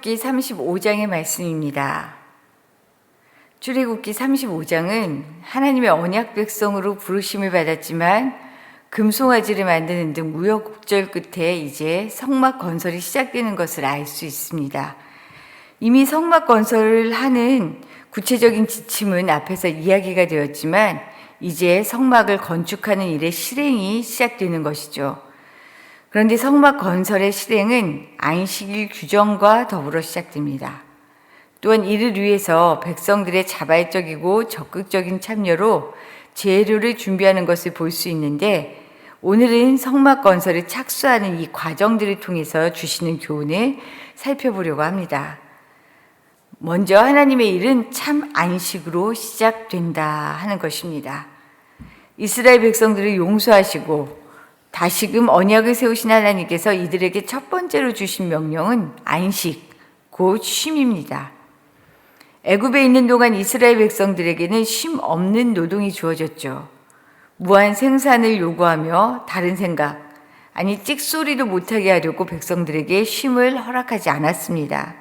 출애굽기 35장의 말씀입니다. 출애굽기 35장은 하나님의 언약 백성으로 부르심을 받았지만 금송아지를 만드는 등 무역국절 끝에 이제 성막 건설이 시작되는 것을 알 수 있습니다. 이미 성막 건설을 하는 구체적인 지침은 앞에서 이야기가 되었지만 이제 성막을 건축하는 일의 실행이 시작되는 것이죠. 그런데 성막 건설의 실행은 안식일 규정과 더불어 시작됩니다. 또한 이를 위해서 백성들의 자발적이고 적극적인 참여로 재료를 준비하는 것을 볼 수 있는데 오늘은 성막 건설에 착수하는 이 과정들을 통해서 주시는 교훈을 살펴보려고 합니다. 먼저 하나님의 일은 참 안식으로 시작된다 하는 것입니다. 이스라엘 백성들을 용서하시고 다시금 언약을 세우신 하나님께서 이들에게 첫 번째로 주신 명령은 안식, 곧 쉼입니다. 애굽에 있는 동안 이스라엘 백성들에게는 쉼 없는 노동이 주어졌죠. 무한 생산을 요구하며 다른 생각, 아니 찍소리도 못하게 하려고 백성들에게 쉼을 허락하지 않았습니다.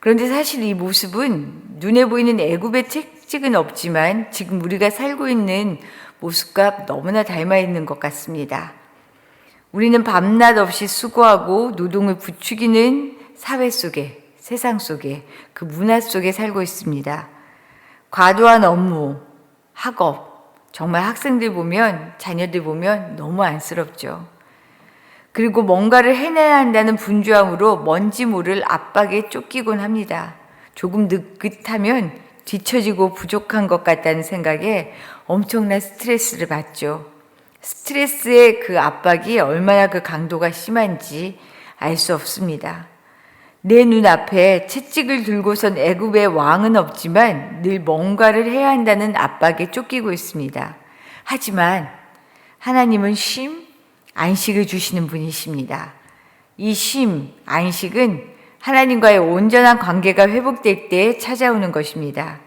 그런데 사실 이 모습은 눈에 보이는 애굽의 특징은 없지만 지금 우리가 살고 있는 모습과 너무나 닮아 있는 것 같습니다. 우리는 밤낮 없이 수고하고 노동을 부추기는 사회 속에, 세상 속에, 그 문화 속에 살고 있습니다. 과도한 업무, 학업, 정말 학생들 보면, 자녀들 보면 너무 안쓰럽죠. 그리고 뭔가를 해내야 한다는 분주함으로 뭔지 모를 압박에 쫓기곤 합니다. 조금 느긋하면 뒤처지고 부족한 것 같다는 생각에 엄청난 스트레스를 받죠. 스트레스의 그 압박이 얼마나 그 강도가 심한지 알 수 없습니다. 내 눈앞에 채찍을 들고선 애굽의 왕은 없지만 늘 뭔가를 해야 한다는 압박에 쫓기고 있습니다. 하지만 하나님은 쉼, 안식을 주시는 분이십니다. 이 쉼, 안식은 하나님과의 온전한 관계가 회복될 때 찾아오는 것입니다.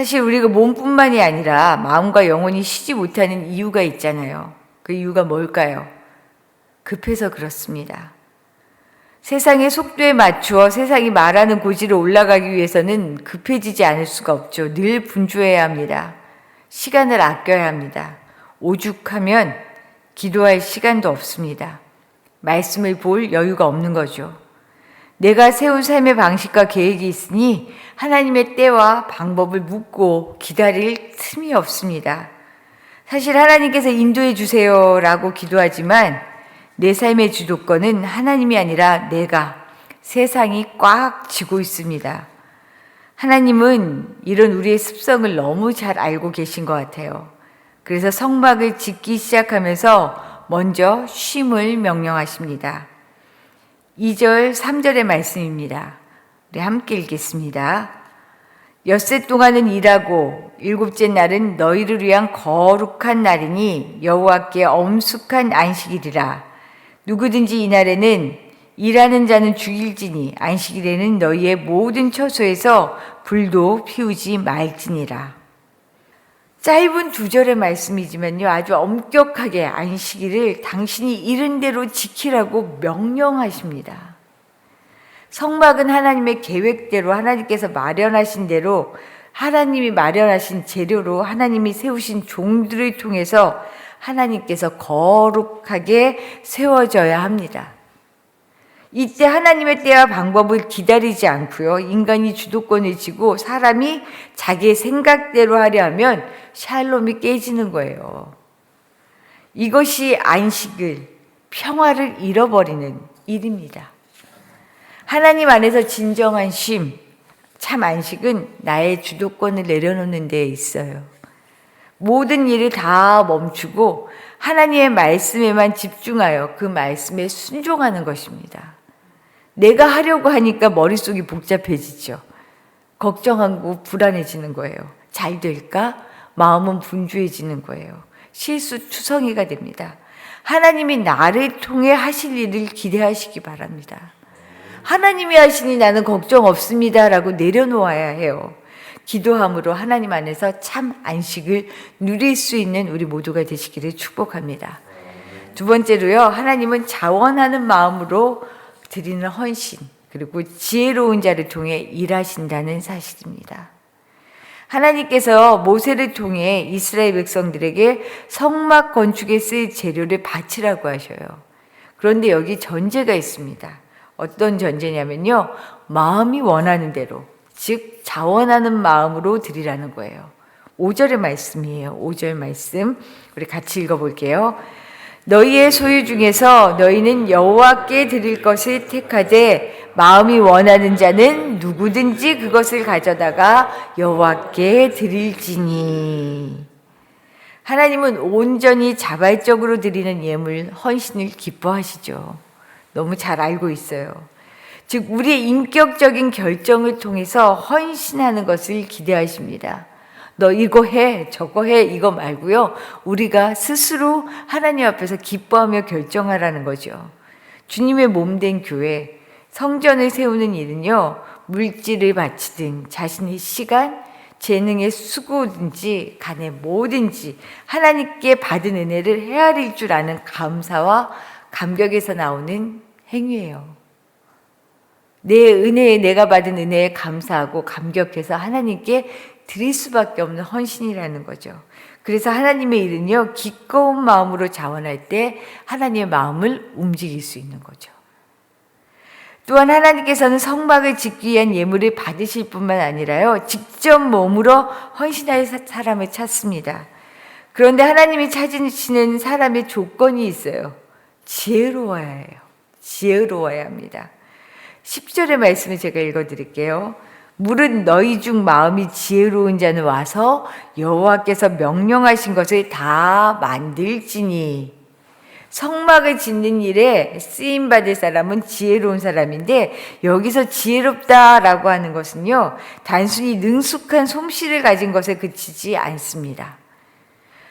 사실 우리가 몸뿐만이 아니라 마음과 영혼이 쉬지 못하는 이유가 있잖아요. 그 이유가 뭘까요? 급해서 그렇습니다. 세상의 속도에 맞추어 세상이 말하는 고지로 올라가기 위해서는 급해지지 않을 수가 없죠. 늘 분주해야 합니다. 시간을 아껴야 합니다. 오죽하면 기도할 시간도 없습니다. 말씀을 볼 여유가 없는 거죠. 내가 세운 삶의 방식과 계획이 있으니 하나님의 때와 방법을 묻고 기다릴 틈이 없습니다. 사실 하나님께서 인도해 주세요라고 기도하지만 내 삶의 주도권은 하나님이 아니라 내가 세상이 꽉 쥐고 있습니다. 하나님은 이런 우리의 습성을 너무 잘 알고 계신 것 같아요. 그래서 성막을 짓기 시작하면서 먼저 쉼을 명령하십니다. 2절, 3절의 말씀입니다. 우리 함께 읽겠습니다. 엿새 동안은 일하고 일곱째 날은 너희를 위한 거룩한 날이니 여호와께 엄숙한 안식일이라. 누구든지 이날에는 일하는 자는 죽일지니 안식일에는 너희의 모든 처소에서 불도 피우지 말지니라. 짧은 두 절의 말씀이지만요, 아주 엄격하게 안식일을 당신이 이른 대로 지키라고 명령하십니다. 성막은 하나님의 계획대로 하나님께서 마련하신 대로 하나님이 마련하신 재료로 하나님이 세우신 종들을 통해서 하나님께서 거룩하게 세워져야 합니다. 이때 하나님의 때와 방법을 기다리지 않고요. 인간이 주도권을 쥐고 사람이 자기의 생각대로 하려 하면 샬롬이 깨지는 거예요. 이것이 안식을, 평화를 잃어버리는 일입니다. 하나님 안에서 진정한 쉼, 참 안식은 나의 주도권을 내려놓는 데 있어요. 모든 일을 다 멈추고 하나님의 말씀에만 집중하여 그 말씀에 순종하는 것입니다. 내가 하려고 하니까 머릿속이 복잡해지죠. 걱정하고 불안해지는 거예요. 잘 될까? 마음은 분주해지는 거예요. 실수 투성이가 됩니다. 하나님이 나를 통해 하실 일을 기대하시기 바랍니다. 하나님이 하시니 나는 걱정 없습니다라고 내려놓아야 해요. 기도함으로 하나님 안에서 참 안식을 누릴 수 있는 우리 모두가 되시기를 축복합니다. 두 번째로요, 하나님은 자원하는 마음으로 드리는 헌신, 그리고 지혜로운 자를 통해 일하신다는 사실입니다. 하나님께서 모세를 통해 이스라엘 백성들에게 성막 건축에 쓰일 재료를 바치라고 하셔요. 그런데 여기 전제가 있습니다. 어떤 전제냐면요. 마음이 원하는 대로, 즉, 자원하는 마음으로 드리라는 거예요. 5절의 말씀이에요. 5절 말씀. 우리 같이 읽어볼게요. 너희의 소유 중에서 너희는 여호와께 드릴 것을 택하되 마음이 원하는 자는 누구든지 그것을 가져다가 여호와께 드릴지니 하나님은 온전히 자발적으로 드리는 예물 헌신을 기뻐하시죠. 너무 잘 알고 있어요. 즉 우리의 인격적인 결정을 통해서 헌신하는 것을 기대하십니다. 너 이거 해, 저거 해, 이거 말고요. 우리가 스스로 하나님 앞에서 기뻐하며 결정하라는 거죠. 주님의 몸 된 교회, 성전을 세우는 일은요, 물질을 바치든 자신의 시간, 재능의 수고든지 간에 뭐든지 하나님께 받은 은혜를 헤아릴 줄 아는 감사와 감격에서 나오는 행위예요. 내 은혜에 내가 받은 은혜에 감사하고 감격해서 하나님께 드릴 수밖에 없는 헌신이라는 거죠. 그래서 하나님의 일은요, 기꺼운 마음으로 자원할 때 하나님의 마음을 움직일 수 있는 거죠. 또한 하나님께서는 성막을 짓기 위한 예물을 받으실 뿐만 아니라요, 직접 몸으로 헌신할 사람을 찾습니다. 그런데 하나님이 찾으시는 사람의 조건이 있어요. 지혜로워야 해요. 지혜로워야 합니다. 10절의 말씀을 제가 읽어 드릴게요. 물은 너희 중 마음이 지혜로운 자는 와서 여호와께서 명령하신 것을 다 만들지니 성막을 짓는 일에 쓰임 받을 사람은 지혜로운 사람인데 여기서 지혜롭다라고 하는 것은요 단순히 능숙한 솜씨를 가진 것에 그치지 않습니다.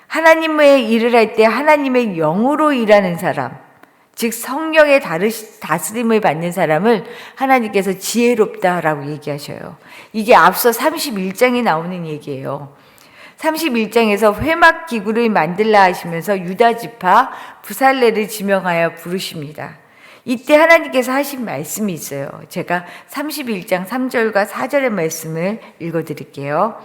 하나님의 일을 할 때 하나님의 영으로 일하는 사람, 즉 성령의 다스림을 받는 사람을 하나님께서 지혜롭다라고 얘기하셔요. 이게 앞서 31장에 나오는 얘기예요. 31장에서 회막 기구를 만들라 하시면서 유다 지파 부살레를 지명하여 부르십니다. 이때 하나님께서 하신 말씀이 있어요. 제가 31장 3절과 4절의 말씀을 읽어 드릴게요.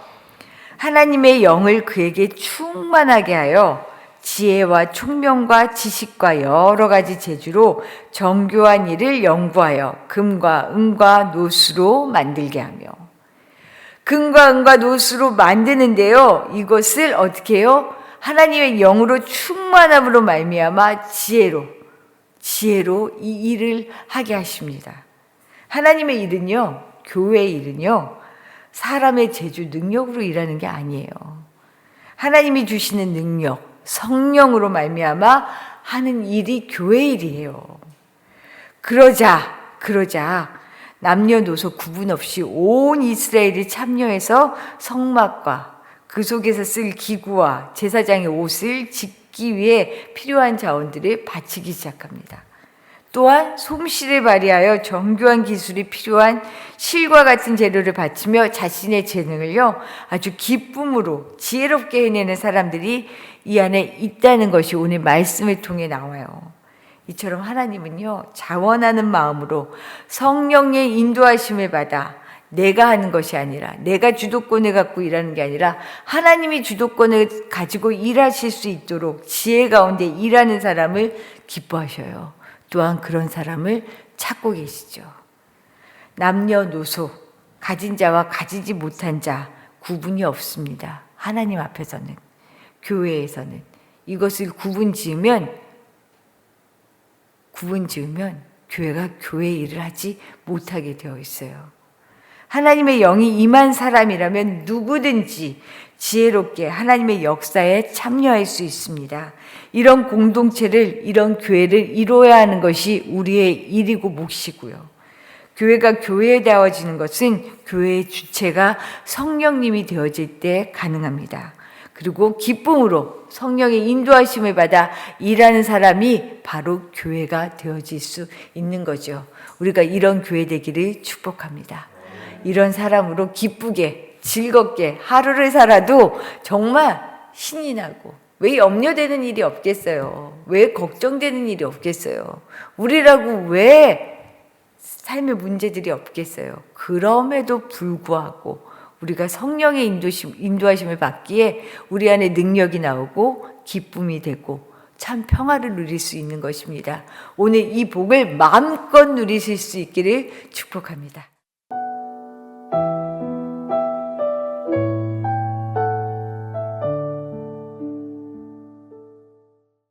하나님의 영을 그에게 충만하게 하여 지혜와 총명과 지식과 여러 가지 재주로 정교한 일을 연구하여 금과 은과 노수로 만들게 하며 금과 은과 노수로 만드는데요. 이것을 어떻게 해요? 하나님의 영으로 충만함으로 말미암아 지혜로 지혜로 이 일을 하게 하십니다. 하나님의 일은요. 교회의 일은요. 사람의 재주 능력으로 일하는 게 아니에요. 하나님이 주시는 능력 성령으로 말미암아 하는 일이 교회 일이에요. 그러자 그러자 남녀노소 구분 없이 온 이스라엘이 참여해서 성막과 그 속에서 쓸 기구와 제사장의 옷을 짓기 위해 필요한 자원들을 바치기 시작합니다. 또한 솜씨를 발휘하여 정교한 기술이 필요한 실과 같은 재료를 바치며 자신의 재능을요 아주 기쁨으로 지혜롭게 해내는 사람들이 이 안에 있다는 것이 오늘 말씀을 통해 나와요. 이처럼 하나님은요 자원하는 마음으로 성령의 인도하심을 받아 내가 하는 것이 아니라 내가 주도권을 갖고 일하는 게 아니라 하나님이 주도권을 가지고 일하실 수 있도록 지혜 가운데 일하는 사람을 기뻐하셔요. 또한 그런 사람을 찾고 계시죠. 남녀노소, 가진 자와 가지지 못한 자 구분이 없습니다. 하나님 앞에서는, 교회에서는. 이것을 구분 지으면, 구분 지으면 교회가 교회 일을 하지 못하게 되어 있어요. 하나님의 영이 임한 사람이라면 누구든지 지혜롭게 하나님의 역사에 참여할 수 있습니다. 이런 공동체를, 이런 교회를 이루어야 하는 것이 우리의 일이고 몫이고요. 교회가 교회되어지는 것은 교회의 주체가 성령님이 되어질 때 가능합니다. 그리고 기쁨으로 성령의 인도하심을 받아 일하는 사람이 바로 교회가 되어질 수 있는 거죠. 우리가 이런 교회 되기를 축복합니다. 이런 사람으로 기쁘게 즐겁게 하루를 살아도 정말 신이 나고 왜 염려되는 일이 없겠어요? 왜 걱정되는 일이 없겠어요? 우리라고 왜 삶의 문제들이 없겠어요. 그럼에도 불구하고 우리가 성령의 인도심, 인도하심을 받기에 우리 안에 능력이 나오고 기쁨이 되고 참 평화를 누릴 수 있는 것입니다. 오늘 이 복을 마음껏 누리실 수 있기를 축복합니다.